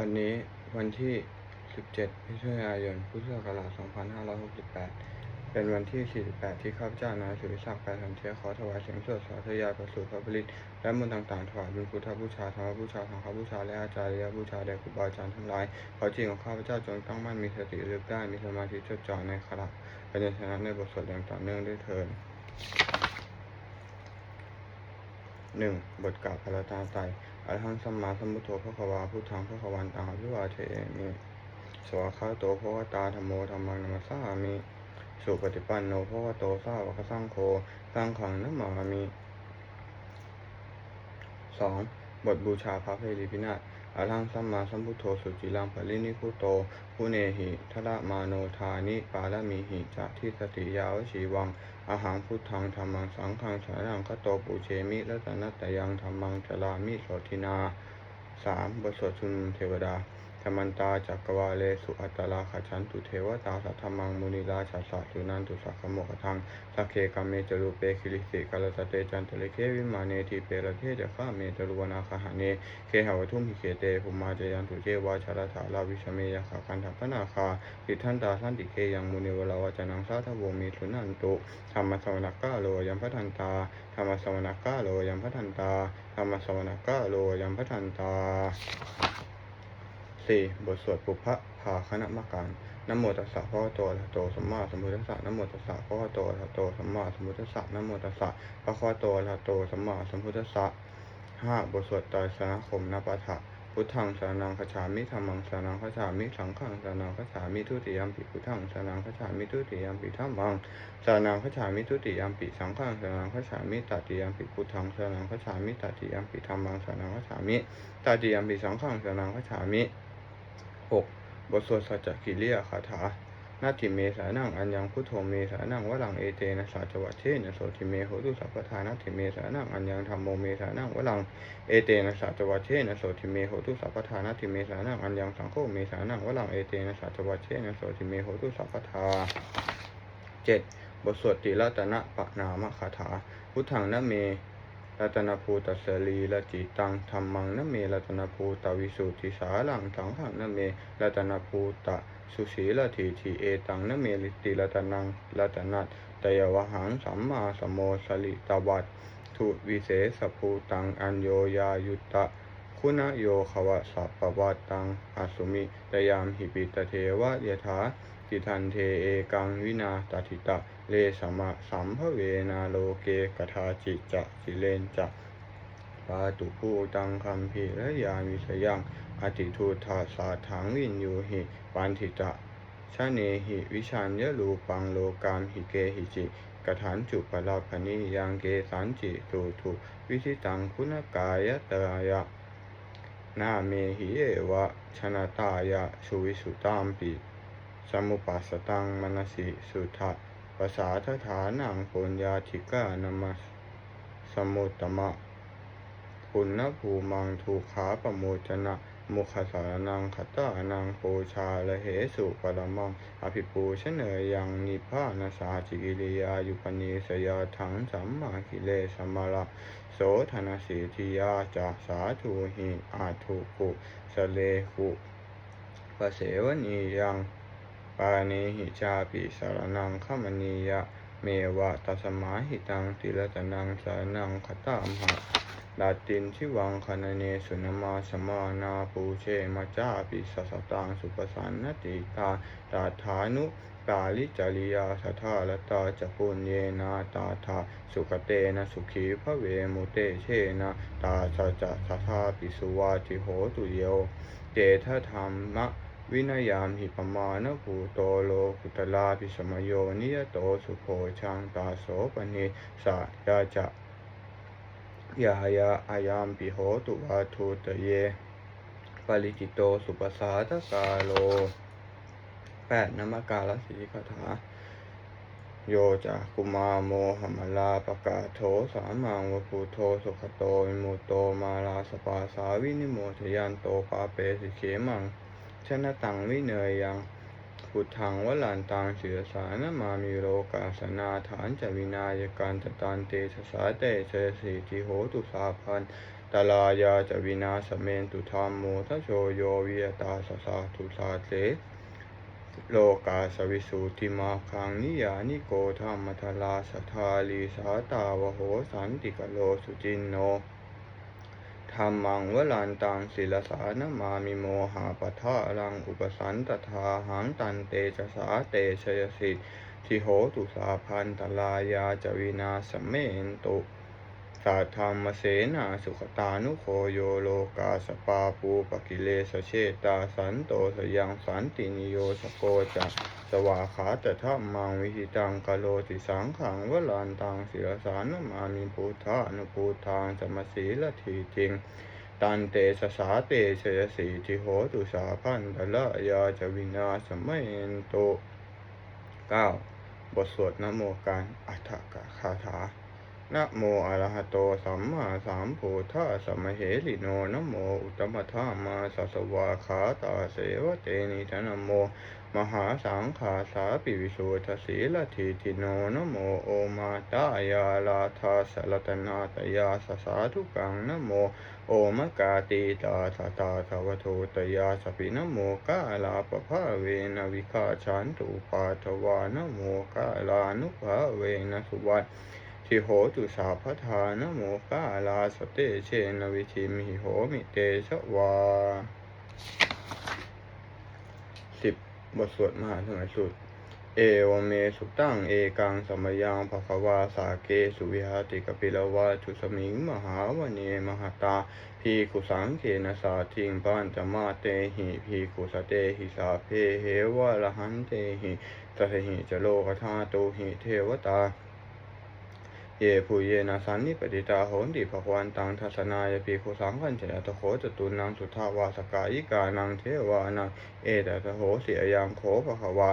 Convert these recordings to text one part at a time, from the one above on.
วันนี้วันที่ 17มิถุนายน พุทธศักราช 2568 เป็นวันที่ 48 ที่ข้าพเจ้านายสุริศักดิ์แปดสันเทียขอถวายเสียงสวดสาธยายประสูติพระผลิตและมนต์ต่างๆถวายเป็นพุทธบูชาธรรมบูชาสังฆบูชาและอาจารยบูชาแด่ครูบาอาจารย์ทั้งหลายขอจิตของข้าพเจ้าจงตั้งมั่นมีสติระลึกได้มีสมาธิจดจ่อในขณะปัญญชนะในบทสวดอย่างต่อเนื่องด้วยเถิดหนึ่งบทกล่าวพระตาไต อรหังสัมมาสัมพุทโธพระควาพุทธังพระควันตังอภิวาเทมิสวากขาโตพระวตาธรรมโมธรรมังนัมสสามิสุปฏิปันโนพระวโตสาวกสังโฆสังขังนัมมามิสองบทบูชาพระเพลิพินาศ อรหังสัมมาสัมพุทโธสุจิลังปรินิพุโตผู้เนหิทระมาโนทานิปาลมิหิจะทิสติยาวชีวังอาหังพุทธังธรรมังสังฆังสารังคโตปุเชมิรัตนัตยังธรรมังจลามิโสทินาสามบทสวดชุนเทวดา ธมันตาจักรวาเลสุอัตตลาขฉันตุเทวตาสัทธรรมังมุนิราชาสะสุนันตุสักขโมกทังสักเคกัมเมจรูเปคิริสิกาลสเตจันตเลเควิมาเนทีเปรเทเจข้าเมจรุวนาคหาเนเคหาวทุมหิเคเตภุมาเจยันตุเจวาชารถาลาวิชเมยขาคันทัพนาคาอิทันตาสันติเคยังมุนิวลาวจนังสาทวมีสุนันตุธรรมสวนักกาโลยัมพัทันตาธรรมสวนักกาโลยัมพัทันตาธรรมสวนักกาโลยัมพัทันตา สี่บทสวดปุพพะภาคณมการนโมตัสสะพระวะโตอะระโตสัมมาสัมพุทธัสสะนโมตัสสะพระวะโตอะระโตสัมมาสัมพุทธัสสะนโมตัสสะพระวะโตอะระโตสัมมาสัมพุทธัสสะห้าบทสวดไตรสรณคมนปะทะพุทธังสรนังคฉามิธรรมังสรนังคฉามิสังฆังสรนังคฉามิทุติยมปิพุทธังสรนังคฉามิทุติยมปิธัมมังสานังขฉามิทุติยามปิสังฆังสานังขฉามิตติยามปิพุทธังสานังขฉามิตติยามปิธรรมังสานังขฉามิตติยามปิสังฆังสานังขฉามิ หกบทสวดสัจจกิริยาคาถานาทิเมสานังอัญญังพุทโธเมสานังวลังเอเตนะสาจวัชเชนะโสทิเมโหตุสัพพทานาทิเมสานังอัญญังธรรมโมเมสานังวลังเอเตนะสาจวัชเชนะโสทิเมโหตุสัพพทานาทิเมสานังอัญญังสังโฆเมสานังวลังเอเตนะสาจวัชเชนะโสทิเมโหตุสัพพทาเจ็ดบทสวดติรัตนะปะนามคาถาพุทธังนะเม รัตนภูตัสสลีละจิตังธรรมังนเมรัตนภูตวิสุทธิสาลังสังฆังนเมรัตนภูตสุสีละทีทีเอตังนเมลิติรัตนังรัตนัตตยวหังสัมมาสมโมสลิตวัตทุวิเศษภูตังอัญโยยายุตตะคุณโยขวะสัพปวัตตังอสุมิตยามหิปิตเทวะยถาทิทันเทเอกังวินาตถิตะ เลสมะสัมภเวนาโลเกกทาจิจะสิเลนจะปาตุภูตังคัมภีระยามิสยังอติทูธาสาถังวินยูหิปันทิตะชะเนหิวิชัญญลูปังโลกามหิเกหิจิกฐานจุปลาภนิยังเกสันจิสุทุวิธิตังคุณกายตายะนาเมหิเอวะชนะตายะสุวิสุตามปิสมุปัสสตังมนสิสุทะ ภาษาทฐานังปุญญาธิกานามัสสมุตตมะปุณณภูมังทูขาปโมจนะมุขสารนังคตานังโปชาละเหสุปรมังอภิปูชเนยยังนิพานาสาจิกิริยายุปนีสยาถังสัมมากิเลสมาละโสธนสีทิยาจะสาธุหิอาทุกุสเลหุปเสวนียัง ปาเนหิชาปิสารนังขมณียะ เมวะตัสมาหิตังติรตนังสารนังคตามหะลาตินชิวังคณเนสุนมาสมานาปูเชมาจาปิสสตังสุปสันนติตาตาฐานุกาลิจริยาสัทาลตาจปุญเยนาตาทาสุขเตนะสุขีพระเวมุเตเชนะตาสจะสัทาปิสุวาติโหตุโยเจทธรรมะ วินยามหิปมาณภูโตโลกุตลาภิสมโยนิยโตสุโภชังตาโสปนิสายาจะยายาอายามปิโหตุวาทุตเยปริจิตโตสุปสาทกาโลแปดนมการสีคาถา โยจากกุมาโมหมลาปกาโถสามังวภูโทสุขโตวิมุโตมาลาสปาสาวินิโมทยันโตปาเปสิเขมัง ชนะตังวิเนยยังพุทธังวลันตังเสือสานมามีโรกาสนาฐานจวินายการตตันเตชสาเตเชสีทิโหตุสาพันตลายาจะวินาสเมนตุธรรมโมทโชโยวิยตาสสาทุสาเสโลกาสวิสุติมาคังนิยานิโกธรรมทลาสทาลีสาตาวโหสันติกโลสุจินโน ธรรมังวลันตังศิลสานมามิโมหาปะทะรังอุปสันตทาหังตันเตจสาเตชยสิทิโหตุสาพันตลายาจวินาสเมนตุสัทธรรมเสนาสุขตานุโคโยโลกาสปาปูปกิเลสเชตาสันโตสยังสันตินิโยสโกจัก วาขาตถะมังวิหิตังกโลติสังขังวลันตังศิรสานมามิพุทธานุพุทธังสมสีละทีจริง ตันเตสสาเตชยสีทิโหตุสาพันตละยาจวินาสมัยนโตเก้าบทสวดนโมการอัฏฐกคาถานะโมอรหะโตสัมมาสัมพุทธัสสะมเหลิโนนะโมอุตมะธามาสัสวาขาตาเสวะเตนิธนะโม มหาสังฆาสาปิวิสุทธสีลทีติโนนโมโอมาตายาลาทาสลตนาตยาสสาธุกังนโมโอมกาตีตาตาตาทวโทตยาสปินโมกาลาปภาเวนวิคาชันตุปาทวานโมกาลานุภาเวนสุวัตทิโหตุสาพทานโมกาลาสเตเชนวิธิมิโหมิเตชวา บทสวดมหาธรรมสูตรเอวเมสุตังเอกังสมยังภควาสาเกสุวิหาติกปิลวาจุสมิงมหาวเนมหตาพีกุสังเขนสาทิงปันจมาเตหิพีกุสเตหิสาเพเหวะละหันเตหิตถหิจโลกธาตุหิเทวตา เยผู้เยนะสันนิปติตาโหนติภควันตังทัศนายปีโคสังขันเจตโขจตุนังสุทาวาสกายิกานังเทวานังเอตตโหเสียยังโขภควา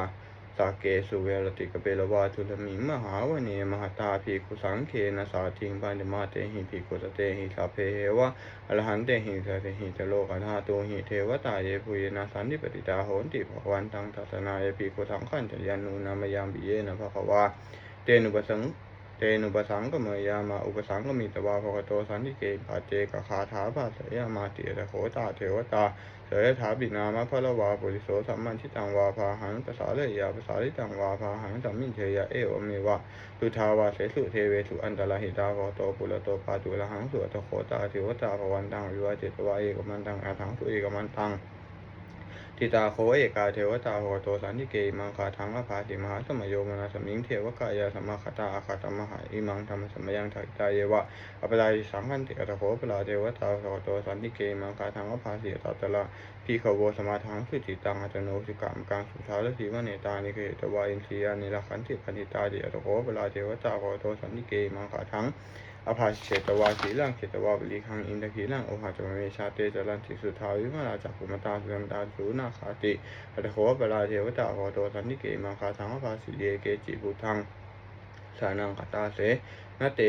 สาเกสุเวรติกเปลวาทุลมิมหาวเนมหตาภีกุสังเคนะสาทิงปันธมาเตหิภีกุสเตหิสาเพเหวะอรหันเตหิสเตหิจโลกธาตุหิเทวตาเยปุเยนะสันนิปติตาโหนติภควันตังทัศนายปีกุสังขันเจยานุนามยามปิเยนะภควาเตนุปสัง เตนุปสังกเมยามาอุปสังกมิตวาภกโตสันติเกปาเจกคาถาภาเสยมาติตะโขตาเทวตาเสยถาบินามะพละวาปุริโสสัมมันทิตังวาภาหังภาษาเลยยาภาษาลิตังวาภาหังสัมมิเทยะเอวเมวะตุทาวาเสสุเทเวสุอันตรหิตาโกโตปุระโตปาตุละหังสุตโขตาเทวตาภวันตังวิวาเจตวาเอกมันตังอาทังสุเอกมันตัง ทิตาโคเอกาเทวตาโหโตสันติเกมังคาทังอภาสิมหาสมโยมนาสมิงเทวกายาสมมาคตาอาคาตมหาอิมังธรรมสมยังทักตาเยวะอปลายสังขันติกตโคปลาเทวตาโหโตสันติเกมังคาทังอภาสิตัตละพีขโวสมาทังสุจิตังอัตโนสิกามกังสุชาลสีวเนตานิเกตวาอินทรียานิลขันติพันธิตาเดียตโคปลาเทวตาโหโตสันติเกมังคาทัง อภาเฉตวาสีลังเฉตวาบริคังอินทกีลังโอหะจมเมชาเตจรันติสุทาวิมาราจักขุมตาสุนันตาสุนาคาติอัตโขปลาเทวตาโหโตสันติเกมังคาทังอภาสิเยเกจิบุทังสานังคตาเสนเต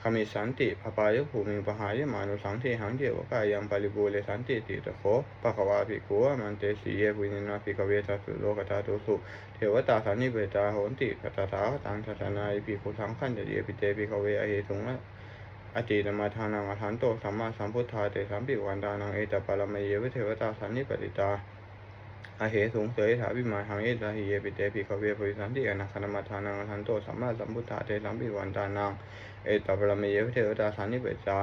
คามิสันติภปายภูมิปหายมานุสังเทหังเทวกายังปริบูเลสันติติตโขปะควาภิกขุอมันเตสีเยปุญินาภิกเวทัสสุโลกตาตุสุเทวตาสันนิเบตาโหนติกัตถาตังทัตนายภิกขุสังขันเจเยปิเตภิกเวอเหตุงะ อจิตมาทานังอรหันโตสัมมาสัมพุทธาเตสัมปิวันดานังเอตปารมเยวเทวตาสันนิปติตาอาเหสุงเสยถาวิมาหังเอตาหิเยปิเตปิขเวปิสันติอนาคตมาทานังอรหันโตสัมมาสัมพุทธาเตสัมปิวันดานังเอตปารมเยวเทวตาสันนิปติตา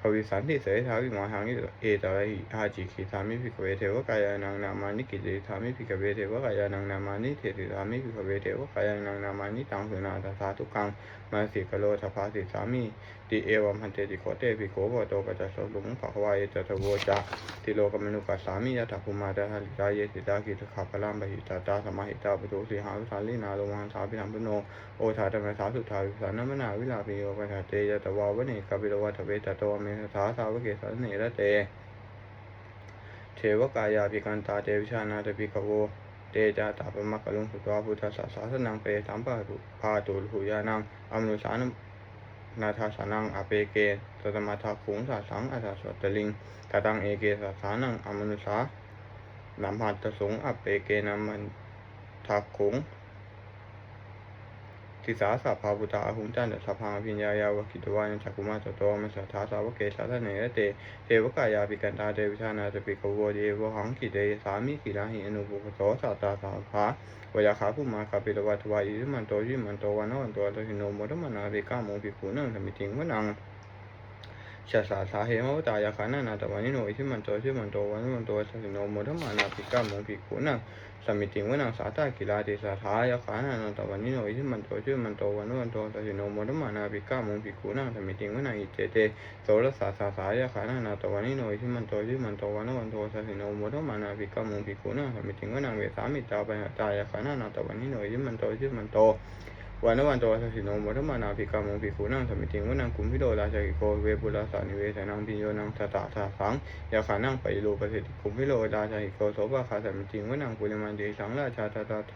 ขวิสันติเสยถาวิมาหังเอตาหิอาจิขิธามิภิกเวเทวกายานังนามานิกิติธามิภิกเวเทวกายานังนามานิเทติธามิภิกเวเทวกายานังนามานิตังสุนาตถาทุกังมาสิกโลทภาสิสามิติเอวัมพันเตติโคเตปิโกโพโตปัจจสลุงภควายจตโวจาติโลกมนุกัสสามิยะถะภูมาตะหะลิกายเยติตากิตขัพลัมบหิตาตาสมาหิตาปตุสิหาวิสาลีนาโลมังสาพิธรรมโนโอทาธรรมสาสุทาวิสานมนาวิลาปิโยปะทะเตยะตวาวเนกปิโลวัฏเวตตวเมสาสาวเกสันเนระเตเทวกายาภิกันตาเตวิชานาตปิกโว เตจาตาปมะกกะลุงสุตวาพุทธสสาสนังเปตัมปะตุพาตุลหุยานังอมนุสานนาทาสานังอเปเกตตมาทาขุงสาสังอาสาสวตลิงตตังเอเกสาสานังอมนุสานัมหัตสงอเปเกนามันทาขุง ติสาสัพพาบุตาอาหุงจันตสัพพาพิญญายาวกิตวายังจักุมาจโตมิสัทธาสาวเกสาทะเนรเตเทวกายาปิกันตาเทวิชานาตปิกโวเดวหังกิเตสามิกิลาหิอนุปุปโสสัตตาสาภาวายาขาภูมาคาปิตวัตวายิมันโตยิมันโตวันวันโตตหิโนโมตมนาริกาโมภิกขุนังธรรมิติงวนัง ชาสาสาเหมวตายาขานานาตวันนิโนอิทิมันโตชิมันโตวันวันโตสัสิโนโมทมานาภิกามงภิกขุนังสมิติงวนังสาตากิลาติสาทายาขานานาตวันนิโนอิทิมันโตชิมันโตวันวันโตสัสิโนโมทมานาภิกามงภิกขุนังสมิติงวนังอิเจเตโสรสาสาสายาขานานาตวันนิโนอิทิมันโตชิมันโตวันวันโตสัสิโนโมทมานาภิกามงภิกขุนังสมิติงวนังเวสามิตาปัญหาตายาขานานาตวันนิโนอิทิมันโตชิมันโต วันวันโตสัสิโนมัทมานาภิกามงภิกขุนังสมิติงวนังคุมพิโดราชกิโกเวปุราสานิเวสนังพิโยนังตตาสาสังยาขานังไปโลประสิทธิคุมพิโลราชกิโกโสภาคาสมิติงวนังปุริมันเดสังราชาตตาโถ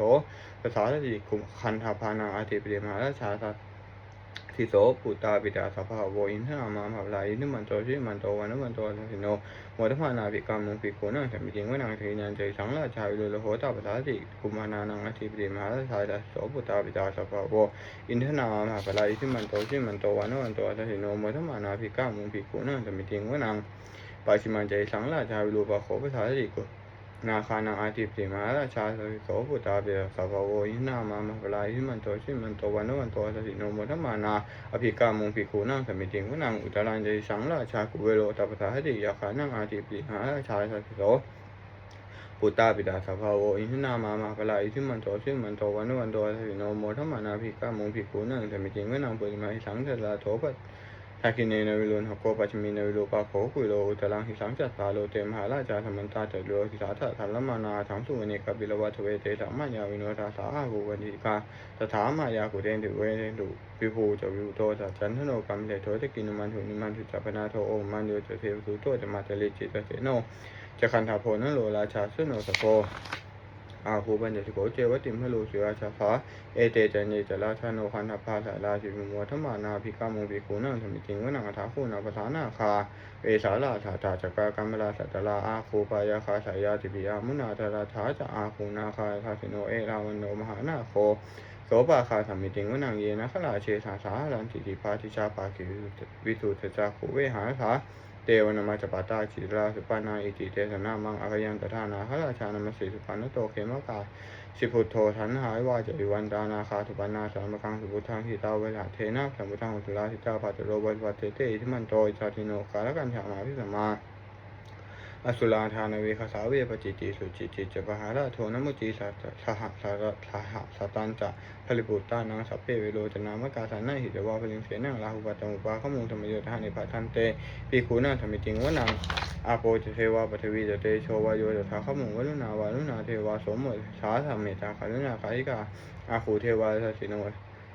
ภาษาสติคุมคันธาพานาอาติปริมหาราชาิโสปุตตาปิตาสัพพะโวอินทนามาภาลาอินิมันโตชิมันโตวันวันโตสิโนโมทมานาภิกามงภิกุนังสมิติงวนังเทนันเจสังราชาวิโลโหตาภาษาสติกุมานานังอาติปิมหาราชาโสปุตตาปิตาสัพพะโวอินทนามาภาลายที่มันโตที่มันโตวันวันโตสิโนโมทมานาภิก้ามุงภิกุนังสมิติงวนังปัจฉิมันใจสังราชาวิรูปโขภาษาติกุ นาคานังอาทิปติมหาราชาสโสปุตตาเปสัพพโวอินนามามาภาลายที่มันโตที่มันโตวันวันโตสัสิโนโมทมานาอภิก้ามุงภิกขุนังสมิติงวนังอุตรังใจสังราชากุเวโรตัสสาติยาขานังอาทิปติมหาราชาสโสปุตตาปิตาสัพพะโวอินทนามามาภลาอิทิมันโตชิมันโตวันวันโตสัสิโนโมทัมมานาภิกามุงภิกขุนังแต่ไม่จริงว่านังปุริมาหิสังเทลาโถปั Hakinenerilo na ko pachminerilo pa ko kuilo utalang hisang chat palo te mahala cha samanta te lo hisata thalamana thang su ne ka bilawa thwe te ta ma ya wino ta sa ha ko wani ka ta tha ma ya ko den de we den lu bi ho jo yu to ta chan no kam le tho te kin man thu ni man thu cha pana tho o man yo te se su to te ma te le che ta se no cha khan tha pho no lo la cha su no sa ko าวิโนทาสาหาภูวันติกาตถามายากุเรนตุเวเรนตุวิโกเจวตจะมาเตลิจิตเสโนจะคันธาโพนโลราชาสุโนสโกอาภูปัสิโกเจวาชาภาเอเตจันเยจราชาโนคันธาภาสาราชิมมัวธมานาภิกามงภิกุนังสมิติงวนังอัฏฐาคูนาปทานาคาเวสาราชาตาจักกากรรมราสัตตลาอาคูปายาคาสายาติปิยามุนาธาราชาจะอาคูนาคาคาสิโนเอราวันโนมหานาโคโสปาคาสมิติงวนังเยนะขลาเชสาสาลันติติปาติชาปาคิวิสุทธจักขุเวหาสา วนามาจปาตาจิราสุปานาอิติเตสนามังอากยันตทานาขราชานามสีสุปานโตเขมกาสิพุทโธทันหายวาจิวันดานาคาสุปานาสามคังสุพุทังหิตาเวลาเทนะสัมพุทังอุตลาหิตาปัจโรวัตวัตเตเตอิทิมันโตอิชาติโนกาลกันชามาพิสมา อสุลาทานเวคาสาเวปจิติสุจิติจปหาราโทนมุจิสัตสหสารสหสตันจะผลิปุตตานังสัพเพเวโรจนามกาสานาหิตวาพลิงเสนังลาหุปัตตมุปาขมุงธรรมโยธานิพัทันเตปีคูนังธรรมิติงวนังอาโปจะเทวาปฐวีจะเตโชวายโยจะทาขมุงวลุนาวาลุนาเทวาสมมติสาธรรมเมตาคารุณาคายิกาอาคูเทวาสัสิโน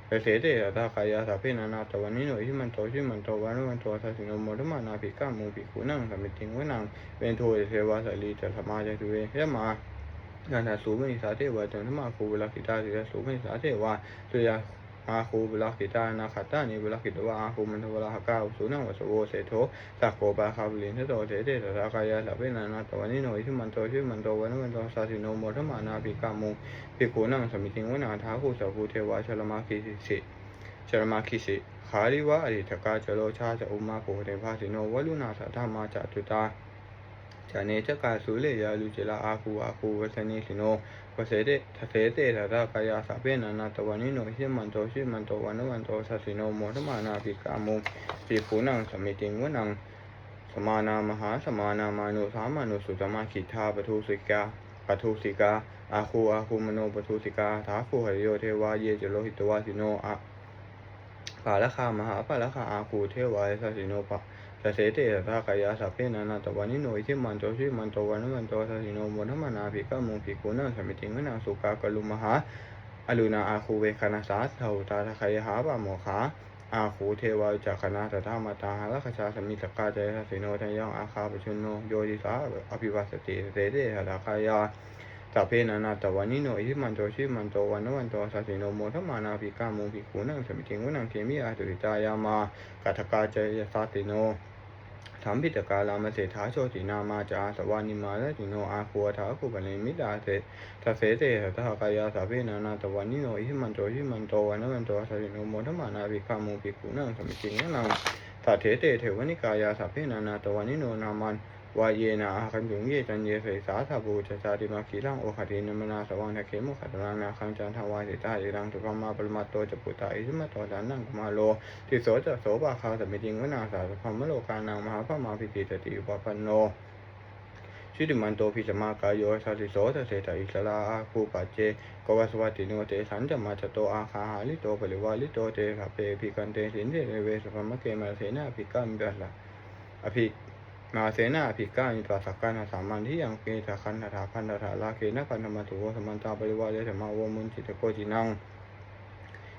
เปเสเตตตาคายาสัพเพนานาตวันนิโนอิมันโตชิมันโตวันวันโตสัสิโนโมทมานาภิกามูภิกุนังธรรมิติงวนังเวนโทเทวาสลีจะสมาจะตุเวเยมางานหาสูมิสาเทวะจันทมาคูเวลาคิตาสิสูมิสาเทวะตุยา อาคูเวลากิตานาคาตานิเวลากิตวะอาคูมันทวลาหก้าสุนังวสโวเสโทสักโกปาคาบลินเทโตเทเตตถากายาสัพเพนานาตวันนิโนอิทิมันโตชิมันโตวันวันโตสาสิโนโมทมานาภิกามุภิกขุนังสมิติงวนาทาคูสัพพุเทวะชลมาคิสิชลมาคิสิขาริวะอริทกาจโลชาจะอุมาโพเทภาสิโนวลุนาสัทธามาจตุตา จาเนจกาสุเลยาลุจลาอาคูอาคูวัสนีสิโนวเสเตทเสเตทะทากายาสาเปนานาตวันิโนชิมันโตชิมันโตวันวันโตสัสสิโนโมทมานาปิกามุปิคูนังสมิติงวนังสมานามหาสมานามานุสามานุสุตมาขิทาปทุสิกาปทุสิกาอาคูอาคูมโนปทุสิกาทาคูหริโยเทวาเยจโลหิตวาสิโนอะปาละคามหาปาละคาอาคูเทวาสัสสิโนปะ สเสเตตถากายาสัพเพนานาตวันนิโนอิทิมันโตชิมันโตวันวันโตสัสิโนโมทมนาภิกขมุภิกุนังสมิติงวนังสุกากลุมหาอลุนาอาคูเวคณาสาเทวตาทคายหาปะโมขาอาคูเทวาจักขณาตถามาตาหาลคชาสมิตกาเจสสิโนทยังอาคาปชุนโนโยติสาอภิวัสติเสเตถากายาสัพเพนานาตวันนิโนอิทิมันโตชิมันโตวันวันโตสัสิโนโมทมานาภิกขมุภิกุนังสมิติงวนังเกมิอาตุริตายามากัทกาเจยสัสสิโน ธรรมพิตกาลามเสถาโชตินามาจาสวานิมาและจิโนอาคัวถาคุปะเนมิดาเสทเสเตหะทากายาสาเพนานาตวานิโนอิมันโตอิมันโตวันนันโตสริโนโมทมานาภิคามุภิกุนังสมิจิงนังสัทเถเตเทวนิกายาสาเพนานาตวานิโนนามัน วายเยนาอาคันจุงเยจันเยเสสาสาบูจจาริมาคีลังโอคตินมนาสวังทะเขมุขัตนานาคังจันทวายสิตาอิรังสุภมาปรมาโตจะปุตตาอิสมัตโตดานังกุมาโลทิโสจะโสปาคาสมิจิงวนาสาสพมโลกานังมหาพมาพิติตติอุปปันโนชุติมันโตพิสมากายโยสัสิโสทะเสตอิสลาอาคูปัจเจกวสวัติโนเตสันจมาจโตอาคาหาลิโตปริวาลิโตเตขะเปภิกันเตสินเตเวสพมเกมาเสนาภิกามิปัสสะอภิ มาเสนาภิกามิปัสสกานาสามันที่ยังเกตะคันธาพันธาลาเกนะพันธมาตุสมันตาปริวาเลสมาวมุนจิตโกจินัง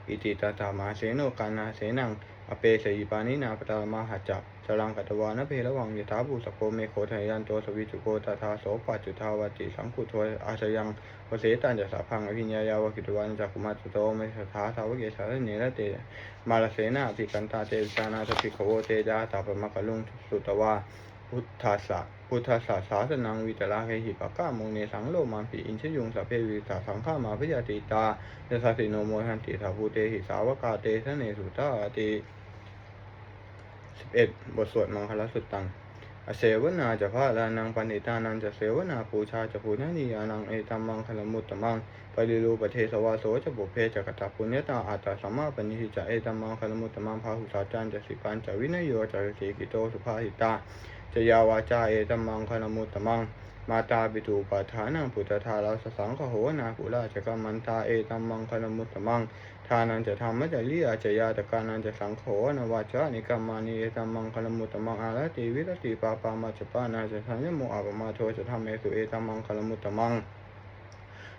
อิติตถามาเสโนกานาเสนังอเปสยิปานินาปตามาหัจจะสลังกัตวานเพระวังยถาภูสโกเมโคทายันโตสวิจุโกตถาโสปัจจุทาวติสังคุโทอาชยังวเสตันจะสาพังอภิญญายาวกิตวันจักคุมาตโตเมสถาสาวเกสารเนระเตมาลเสนาภิกันตาเตวิชานาสภิกขโวเตจาตาปมะกลุงสุตวา พุทธัสสะพุทธัสสะสาสนังวิตราเหหิปะกาโมเนสังโลมาปิอินชยุงสัพเพวิสาสังฆามาพยาติตาเนสัสสิโนโมหันติสาภูเตหิสาวกาเตทะเนสุตาติสิบเอ็ดบทสวดมังคลสุตตังอเสวนาจะพระลานังปันิตานังจะเสวนาปูชาจะภูนานิยานังเอตัมมังคลมุตตมังปริลูปเทสวาโสจะบุเพจะกตปุญญตาอัตตาสัมมาปณิหิจะเอตัมมังคลมุตตมังพาหุสาจันจะสิปันจะวินโยจะสีกิโตสุภาหิตา จยาวาจาเอตัมมังคณมุตตมัง มาตาปิถูปัฏฐานังพุทธทาราสสังขโหนาภุราชกมันตาเอตัมมังคณมุตตมังทานันจะทำไม่จะลิยจะยาตการนันจะสังโฆนวาชานิกรรมานิเอตัมมังคลมุตตมังอาลติวิรติปาปามาจปานาจะทัญญโมอาปมาโทจะธรรมเอสุเอตัมมังคณมุตตมังคาลโวจนิวาโตยหันตุเถจักตานิตากาเลนธรรมสวนังเอตัมมังคลมุตตะโสวจัสตาสมนานันจะทัสนังกาเอตมังคลมุตตมัง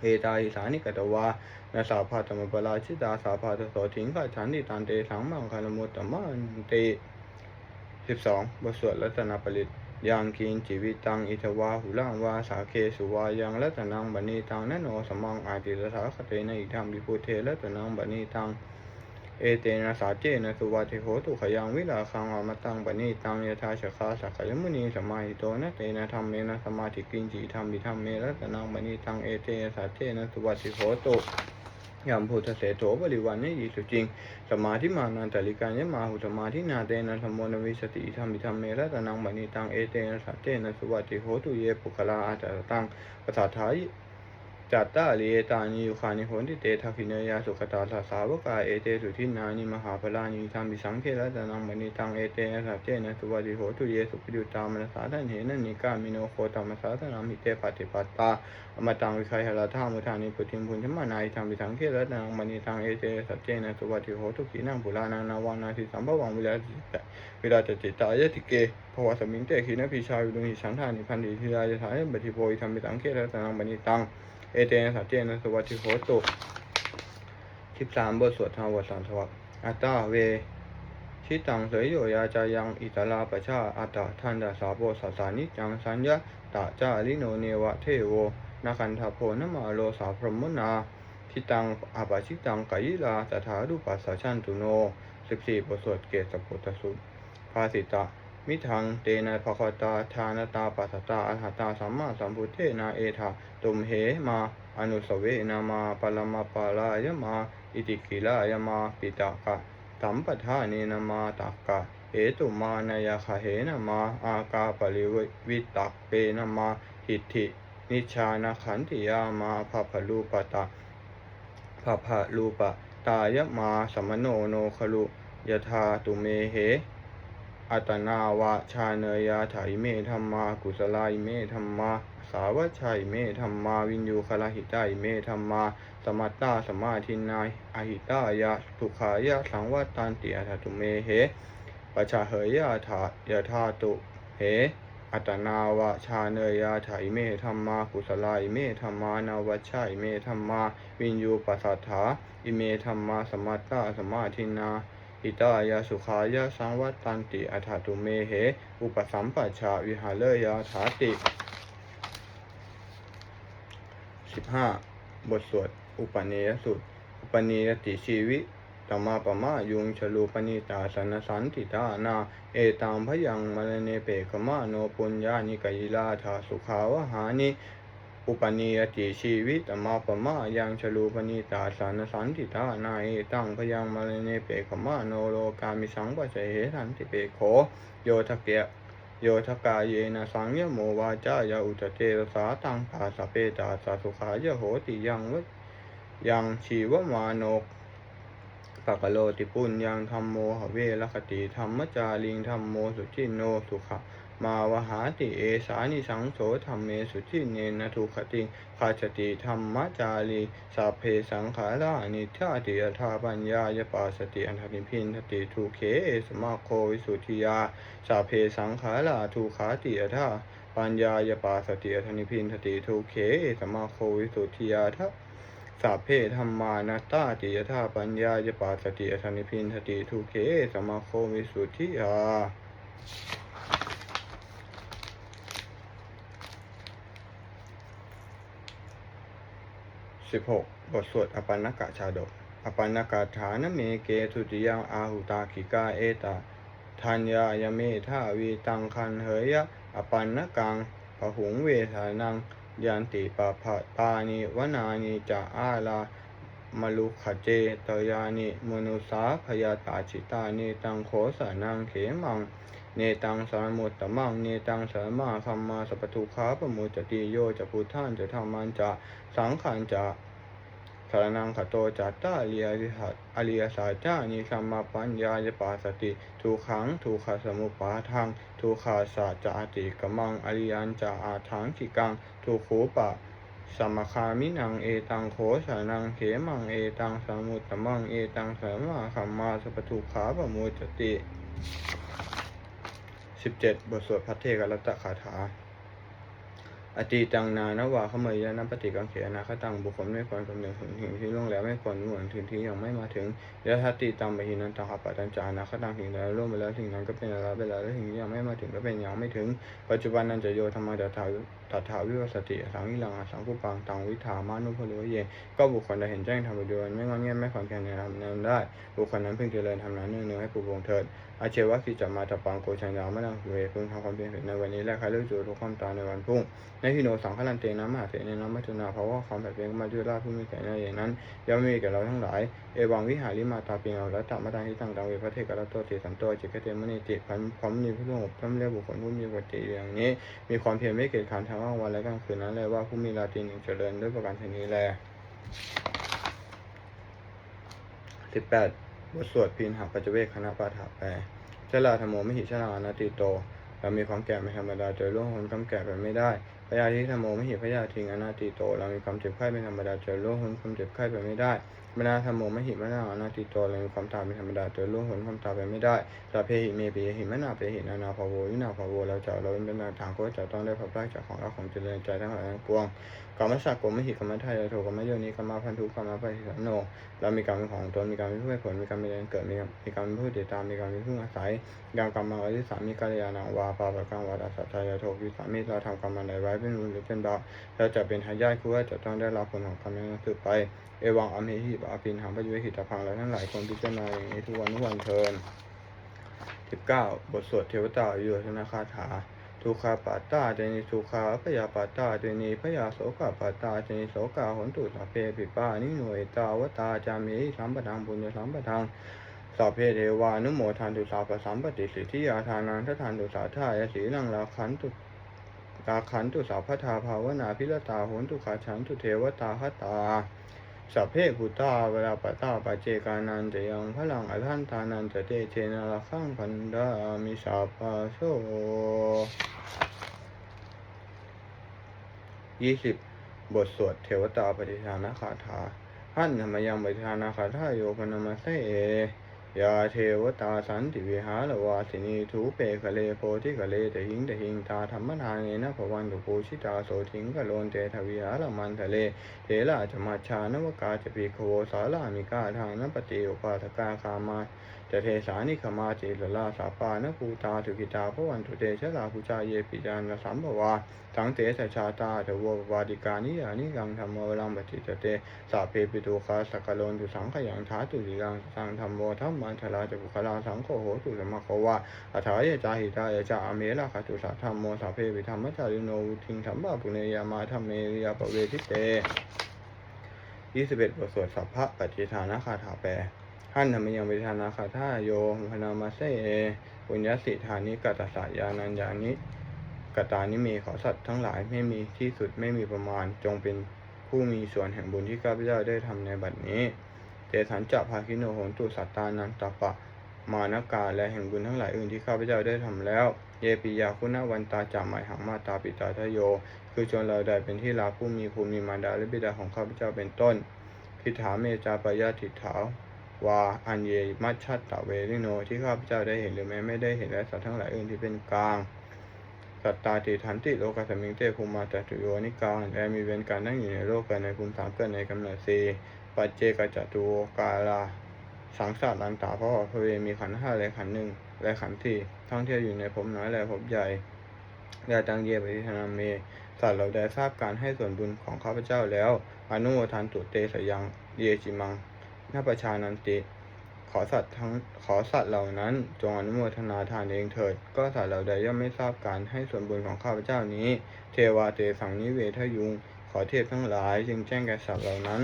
เอตาอิสานิกตวานาสาภาตมปราชิตาสาภาตโสถิงขฉันติตันเตสังมังคารมุตตมันเตสิบสองบทสวดรัตนปริตยังกินจีวิตังอิทวาหุลังวาสาเคสุวายังรัตนังบณีตังนโนสมังอาติรสาคเตนะอิทังบิพุเทรัตนังบณีตัง เอเตนะสาเจนะสุวัติโหตุขยังวิลาคังอมตังปณิตังยถาชคาสักขยมุนีสมาหิโตนะเตนะธรรมเมนะสมาธิกินจีธรรมบิธรรมเมรัตนังปณิตังเอเตนะสาเจนะสุวัติโหตุยามพุทธเสโถบริวันเนยิสุจริง สมาธิมานันตลิกายมาหุสมาธินาเตนะธรรมโมนวิสติธรรมบิธรรมเมรัตนังปณิตังเอเตนะสาเจนะสุวัติโหตุเยปุคลาอาจารตังปะสาทาย จัตตาลีเอตานิยุคานิโหติเตทักขิเนยาสุขตาสาสาวกาเอเตสุทินานิมหาพลานิธรรมิสังเคระตนังมณีตังเอเตนะสัจเจนะสุวัติโหตุเยสุปิยุตามนสาทันเหนะนิกามิโนโคตามสาธนามิเตปฏิปัตตาอมตังวิคัยหราธามุทานิปุติมพุญชมานาอิธรรมิสังเคระตนังมณีตังเอเตสัจเจนะสุวัติโหตุขีนังปุรานังนาวานาทิสัมภวังวิลาจิตวิราจจิตตายติเกภวสมิงเตขีนพิชาวิลุหิสังธานิพันธิทิรายถายบัติโพอิธรรมิสังเคระตนังมณีตัง เอเตนะสัจเจนะสวัสดิโหตุสิบสามบทสวดธรรมบทสามสวัสดอัตตาเว ชิตังเสยโยยาจายังอิตาลาปชาอัตตาทันดาสาโปสัสานิจังสัญญาตาจาลิโนเนวะเทโวนาคันทาโพนมาโลสาพรหมนาทิตังอาปาชิตังกายิลาตถาดุปัสสะชันตุโนสิบสี่บทสวดเกศปุตสุภาสิตะ มิทังเตนะภควตาทานตาปัสตาอรหัตาสัมมาสัมพุทเทนาเอธาตุมเหมาอนุสเวนามาปรมาปารายมา อิติกิลายมาปิตากะสัมปทาเนนามาตักะเหตุมานายคเหนามา อากาปริวิตักเปนามาหิทธินิชานาขันติยามาภพลูปตะภพลูปตายมาสมโนโนขลุยธาตุเมเห อัตนาวาชาเนยาถาอิเมธรรมากุศลาอิเมธรรมาสาวชัยเมธรรมาวินยูคลาหิตาเมธรรมาสมัตตาสมาทินายอหิตายะทุขายะสังวัตตันติอัตตุเมเหปชาเหยยะถายะธาตุเหอัตนาวะชาเนยยาถาอิเมธรรมากุศลาอิเมธรรมานาวชชาอิเมธรรมาวินยูปัสสัทธาอิเมธรรมาสมัตตาสมาธินา อิตายาสุขายาสังวัตตันติอัฏฐตุเมเห อุปสัมปัชชาวิหาเลยาถาติสิบห้าบทสวด อุปเนยสุตอุปเนยติชีวิตมาปมายุงชลูปนิตาสนสันติตานา เอตังพยังมรเนเปกมาโนปุญญานิกยิลาธาสุขาวหานิ อุปนิยติชีวิตมาปมายังชลูปนิตาสานสันติตานาเอตังพยังมรเนเปกมาโนโลกามิสังปัจเจเหสันติเปโขโยทะเกะโยทกายเยนะสังยโมวาจายาอุตเตรสาตังภาสเปตาสาสุขายโหติยังวะยังชีวมาโนปะกะโลติปุญยังธรรมโมหเวรคติธรรมจาริงธรรมโมสุจินโนสุขะ มาวหาติเอสานิสังโสธรรมเมสุทิเนนทุขติคาชติธรรมจารีสัพเพสังขารานิทาติยธาปัญญายปาสติอันธนิพินทติทุเคเอสมาโควิสุทธิยาสัพเพสังขาราทุขาติยธาปัญญายปาสติอันธนิพินทติทุเคเอสมาโควิสุทธิยาทะสัพเพธรรมานัตตาติยธาปัญญายปาสติอธนิพินทติทุเคสมาโควิสุทธิยา สิบหกบทสวดอปันนกะชาดก อปันนกะฐานเมเกทุติยังอาหุตาคิกาเอตาทัญญายเมธาวีตังคันเหยะอปันนกังปหุงเวทานังยันติปะภะตานิวนานิจะอาลามลุขเจตยานิมนุสาพยาตาจิตานิตังโขสานังเขมัง เนตังสารมุตตมังเนตังสารมาคัมมาสัพพทุขาปมุจจติโยจะพุทธานจะธรรมันจะสังขันจะสารนังขโตจัตตาเลียริหัตอริยสัจจานิสัมมาปัญญายปาสติทุขังทุขสมุปาทังทุขาสัจจะติกมังอริยันจะอาทังกิกังทุขูปะสมคามินังเอตังโขสานังเขมังเอตังสามุตตมังเอตังสามาคัมมาสัพพทุขาปะโมจติ สิบเจ็ดบทสวดพัทเทกรัตตคาถา อติตังนานวาขมยนะปฏิกังเขนาคตังบุคคลไม่ควรกำเนิดถึงสิ่งที่ล่วงแล้วไม่ควรเหมือนถึงที่ยังไม่มาถึงยะทัตติตังบหินันตังหปัตตัญจานาคตังสิ่งใดล่วงไปแล้วสิ่งนั้นก็เป็นอะไรไปแล้วและสิ่งที่ยังไม่มาถึงก็เป็นยังไม่ถึง ปัจจุบันนันจะโยธรรมะตถาตถาวิวัสสติสังวิลังสังกุปังตังวิถามานุพโลเย ก็บุคคลใดเห็นแจ้งธรรมโดยไม่งอนแง่ไม่ขอนแก่นในธรรมนั้นได้ บุคคลนั้นพึงเจริญธรรมนั้นเนื่องเนืองให้ปลูกวงเถิด อาเชวะกิจจมาตปังโกชัญญามะนังเวพึงทำความเพียรในวันนี้และใครเลือกจูทุกความตายในวันพรุ่งในที่โนสังฆลันเตนะมหาเถรในน้ำมัทุนาเพราะว่าความแบบเป็นมาด้วยราชผู้มีแก่ในอย่างนั้นย่อมมีแก่เราทั้งหลาย เอวังวิหาริมาตาปิงเอาและตมะตังทิตังตังเวพระเทกรัตโตติสันโตจิกเตมณีติพันพร้อมมีผู้สงบพร้อมเรียกบุคคลผู้มีปกติอย่างนี้ มีความเพียรไม่เกิดขันทั้งกลางวันและกลางคืนนั้นเลยว่าผู้มีราตรีหนึ่งเจริญด้วยประการชนี้แลสิบแปด บทสวดพินหาปัจเวกคณะปาถาแปลชลาธรรมโมไม่หิชลานาติโต เรามีความแก่ไม่ธรรมดาเจอล่วงคนความแก่ไปไม่ได้พยาธิธรรมโมไม่หิพยาทิงอนาติโต เรามีความเจ็บไข้เป็นธรรมดาเจอล่วงคนความเจ็บไข้ไปไม่ได้มนาธรรมโมไม่หิมนาอนาติโตเรามีความตายเป็นธรรมดาโดยล่วงพ้นความตายไปไม่ได้สาเพหิเมปิยหิมนาเปหินานาภาววินาภาโวเราจะเราเป็นนาทางก็จะต้องได้พบได้จากของเราของเจริญใจทั้งหลายทั้งปวงกรรมสักกรมไม่หิกรรมทายาโทกรรมโยนิกรรมพันธุกรรมปฏิสันโนเรามีกรรมของตนมีกรรมเป็นผู้ให้ผลมีกรรมเป็นเกิดมีกรรมมีกรรมเป็นผู้ติดตามมีกรรมเป็นผู้อาศัยกรรมกรรมมาอธิสามีกัลยาณังวาปาปะกังวาดาสัตตายโทวิสามีเราทำกรรมอะไรไว้เป็นบุญหรือเป็นบาปเราจะเป็นทายาทคือว่าจะต้องได้รับผลของกรรมนั้นสืบไป เอวังอเมหิบาปินหังปัจจุหิตพังและทั้งหลายคนพิจารณาอย่างนี้ทุกวันทุกวันเทินสิบเก้าบทสวดเทวตาอยุทธนาคาถาทุกขาปัตตาเจนิทุกขาพยาปัตตาเจนิพยาโสกาปัตตาเจนิโสกาหนตุสัพเพปิปานิหน่วยตาวตาจามิสัมปทังปุญญสัมปทังสัพเพเทวานุโมทันตุสาปสัมปติสิทธิยาทานังทัทานตุสาทายสีนังลาขันตุลาขันตุสาพทาภาวนาพิรตาหนตุขาฉันตุเทวตาหตา สัพเพพุตตาเวลาปตาปัจเจกานันจะยังพลังอทันทานันจะเตเจนาละขังพันดามิสาปาโซยี่สิบบทสวดเทวตาปฏิทานคาถาหันธรรมยังปฏิทานคาถาโยปนมาเสเอ ยาเทวตาสันติวิหารวาสินีทูเปกะเลโพธิกะเลตหิงตหิงตาธรรมทานเนนะพวันตุปูชิตาโสทิงกะโลนเตทวิหารมันทะเลเทราจมาชานวกาจะปีโควสาลามิกาทางนปฏิอุปาทกาคามา จะเทสานิขมาจิลลาสาปานภูตาทุกิตาพระวันตุเตชะลาภูชาเยปิจานสัมภวาสังเตสชาตาเทววาดิกานิยานิกังธรรมวรังปฏิจเตสาเพปิโตคาสกะโลนตุสังขยังท้าตุติรังสังธรรมโมธรรมันทลาจะบุคลาสังโฆโหตุสมะโควาอัฏฐายจาหิตายจาอเมระคตุสัทธรรมโมสาเพปิธรรมจาริโนทิงธรรมบาปุเนยามาธรรมเมริยาปเวทิเตยี่สิบเอ็ดบทสวดสัพพะปฏิทานาคาถาแปล ท่านธรรมยังปฏิทานาคาท่าโยมพนามาเซเอปุญญสิธานิกัตตสายานัญญานิกตานิเมขอสัตว์ทั้งหลายไม่มีที่สุดไม่มีประมาณจงเป็นผู้มีส่วนแห่งบุญที่ข้าพเจ้าได้ทำในบัดนี้เตสันจะภาคิโนโหนตุสัตตานันตปะ มานกาและแห่งบุญทั้งหลายอื่นที่ข้าพเจ้าได้ทำแล้ว เยปิยาคุณวันตาจาหมายหังมาตาปิตาทโย คือชนเราใดเป็นที่รักผู้มีภูมิมารดาและบิดาของข้าพเจ้าเป็นต้นทิฏฐาเมจาปยาทิฏฐาว วาอันเยมัชชัตตะเวริโน ที่ข้าพเจ้าได้เห็นหรือแม้ไม่ได้เห็นและสัตว์ทั้งหลายอื่นที่เป็นกลาง สัตตาติทันติโลกัสมิงเตภูมาตตุโยนิกาและมีเว้นการนั่งอยู่ในโลกเกิดในภูมิสามเกิดในกำเนิดสีปัจเจกจตุโวกาลาสังสารลันตาเพราะว่าพระเวรมีขันห้าและขันหนึ่งและขันธ์สี่ท่องเที่ยวอยู่ในภพน้อยและภพใหญ่และตังเยปฏิธนาเมสัตว์เราได้ทราบการให้ส่วนบุญของข้าพเจ้าแล้ว อนุโมทานตุเตสยังเยจิมัง นาประชานันติ ขอสัตว์ทั้งขอสัตว์เหล่านั้น จงอนุโมทนาทานเองเถิด ก็สัตว์เหล่าใดย่อมไม่ทราบการให้ส่วนบุญของข้าพเจ้านี้ เทวาเตสังนิเวทยุง ขอเทพทั้งหลายจึงแจ้งแก่สัตว์เหล่านั้น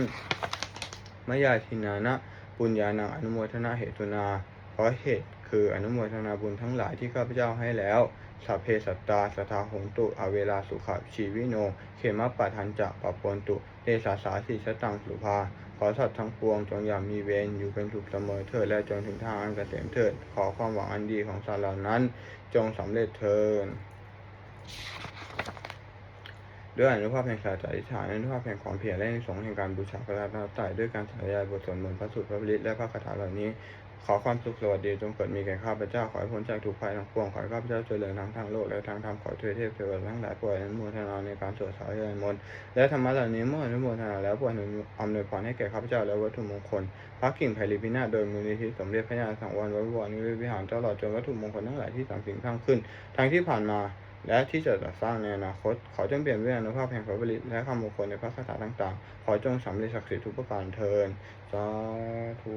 มยาทินานะปุญญาณังอนุโมทนาเหตุนา เพราะเหตุคืออนุโมทนาบุญทั้งหลายที่ข้าพเจ้าให้แล้วสัพเพสัตตาสทาหงตุอเวลาสุขชีวิโน เขมะปัทันจะปะปนตุเตสาสาสีชตังสุภา ขอสัตว์ทั้งปวงจงอย่ามีเวรอยู่เป็นสุขเสมอเถิดและจงถึงทางอันเกษมเถิด ขอความหวังอันดีของสัตว์เหล่านั้น จงสำเร็จเถิดด้วยอนุภาพแห่งสาจาริฐานอนุภาพแห่งความเพียรและในสงฆ์แห่งการบูชาพระรัตนตรัยด้วยการสาธยายบทสวดมนต์พระสุตรพระบริตและพระคาถาเหล่านี้ ขอความสุขสวัสดีจงเกิดมีแก่ข้าพเจ้าขอให้พ้นจากทุกภัยทั้งปวงขอให้ข้าพเจ้าเจริญทั้งทางโลกและทางธรรมขอเทวเทพเทวดาทั้งหลายปรดอนุโมทนาในการสวดสาธยายมนต์และธรรมะเหล่านี้เมื่ออนุโมทนาแล้วปรดอำนวยพรให้แก่ข้าพเจ้าและวัตถุมงคลพระกิ่งไผ่ลิพินาโดยมูลนิธิสมเด็จพระญาณสังวรวัดวรนิเวศวิหารตลอดจนวัตถุมงคลทั้งหลายที่สามสิ่งสร้างขึ้น ทั้งที่ผ่านมาและที่จะจัดสร้างในอนาคต ขอจงเปลี่ยนด้วยอนุภาพแห่งพระบริตและคำมงคลในพระคาถาต่างๆ ขอจงสำเร็จศักดิ์สิทธิ์ทุกประการเทินสาธุ